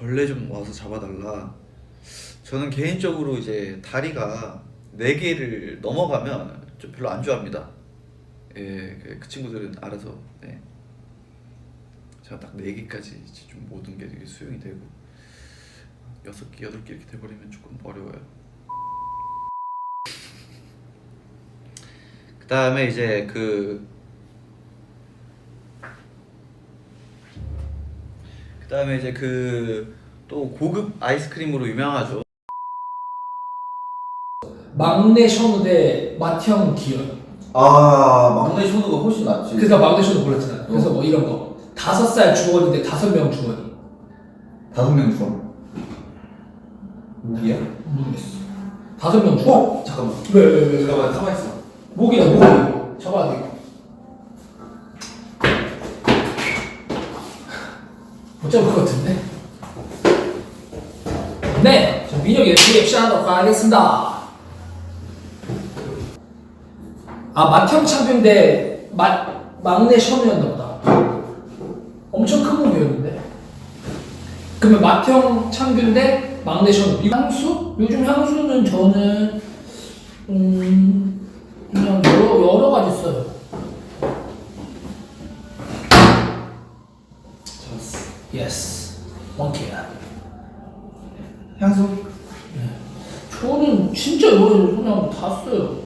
벌레 좀 와서 잡아달라. 저는 개인적으로 이제 다리가 네 개를 넘어가면 좀 별로 안 좋아합니다. 예, 그, 그 친구들은 알아서. 네. 제가 딱네 개까지 이제 좀 모든 게 되게 수용이 되고 여섯 개, 여덟 개 이렇게 돼버리면 조금 어려워요. 그 다음에 이제 그 그다음에 이제 그 또 고급 아이스크림으로 유명하죠. 막내 션우 대 맏형 기현. 아 막내 쇼누가 훨씬 낫지. 그래서 막내 션우 골랐잖아. 그래서 뭐 이런 거. 다섯 살 주원인데 다섯 명 주원이. 다섯 명 중. 누구야? 모르겠어. 다섯 명 주원. 어 잠깐만. 왜, 왜, 왜, 왜? 잠깐만 가만 있어. 목이야, 목. 잡아야 돼, 이거. 못 잡을 것 같은데? 네! 자, 민혁이 리액션하도록 하겠습니다. 아, 맏형 참교인데, 맏, 막내 션우였나 보다. 엄청 큰 몸이었는데? 그러면 맏형 참교인데, 막내. 이 향수? 요즘 향수는 저는, 음, 예스. 원케야. 향수. 저는 진짜 여러 그냥 다 써요.